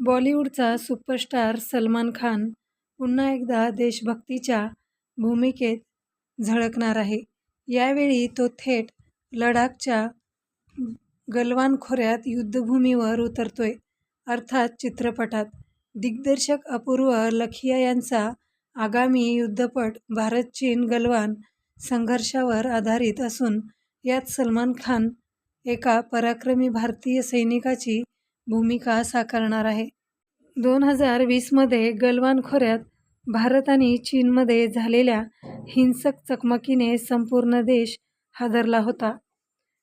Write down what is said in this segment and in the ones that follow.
बॉलिवूडचा superstar Salman Khan पुन्हा एकदा देशभक्तीच्या भूमिकेत झळकणार आहे. यावेळी तो थेट लडाखच्या गलवान खोऱ्यात युद्धभूमीवर उतरतोय. अर्थात चित्रपटात. दिग्दर्शक अपूर्व लखिया यांचा आगामी युद्धपट भारत-चीन गलवान संघर्षावर आधारित असून यात सलमान खान एका पराक्रमी भारतीय सैनिकाची भूमिका साकारणार आहे. दोन हजार वीसमध्ये गलवान खोऱ्यात भारत आणि चीनमध्ये झालेल्या हिंसक चकमकीने संपूर्ण देश हादरला होता.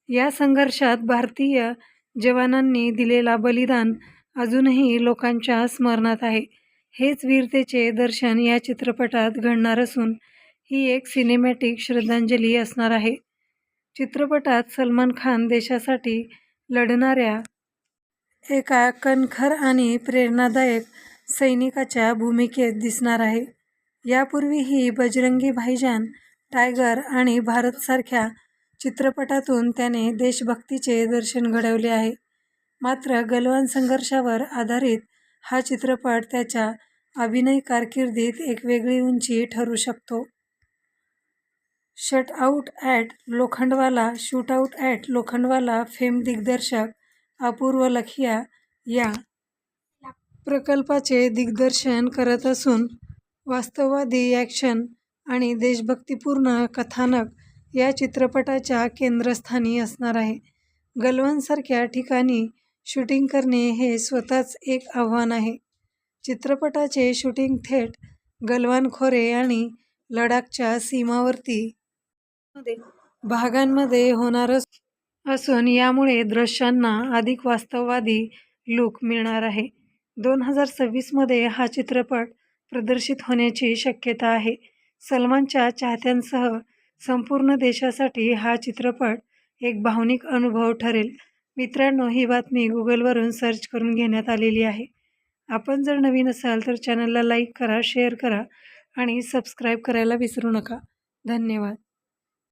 या संघर्षात भारतीय जवानांनी दिलेला बलिदान अजूनही लोकांच्या स्मरणात आहे. हेच वीरतेचे दर्शन या चित्रपटात घडणार असून ही एक सिनेमॅटिक श्रद्धांजली असणार आहे. चित्रपटात सलमान खान देशासाठी लढणाऱ्या एका कणखर आणि प्रेरणादायक सैनिकाच्या भूमिकेत दिसणार आहे. यापूर्वीही बजरंगी भाईजान, टायगर आणि भारतसारख्या चित्रपटातून त्याने देशभक्तीचे दर्शन घडवले आहे. मात्र गलवान संघर्षावर आधारित हा चित्रपट त्याच्या अभिनय कारकिर्दीत एक वेगळी उंची ठरू शकतो. Shootout at Lokhandwala shootout at Lokhandwala fame दिग्दर्शक अपूर्व लखिया या प्रकल्पाचे दिग्दर्शन करत असून वास्तववादी ॲक्शन आणि देशभक्तीपूर्ण कथानक या चित्रपटाच्या केंद्रस्थानी असणार आहे. गलवानसारख्या ठिकाणी शूटिंग करणे हे स्वतःच एक आव्हान आहे. चित्रपटाचे शूटिंग थेट गलवान खोरे आणि लडाखच्या सीमावर्ती भागांमध्ये होणार असून यामुळे दृश्यांना अधिक वास्तववादी लूक मिळणार आहे. दोन हजार सव्वीसमध्ये हा चित्रपट प्रदर्शित होण्याची शक्यता आहे. सलमानच्या चाहत्यांसह संपूर्ण देशासाठी हा चित्रपट एक भावनिक अनुभव ठरेल. मित्रांनो, ही बातमी गुगलवरून सर्च करून घेण्यात आलेली आहे. आपण जर नवीन असाल तर चॅनलला लाईक करा, शेअर करा आणि सबस्क्राईब करायला विसरू नका. धन्यवाद.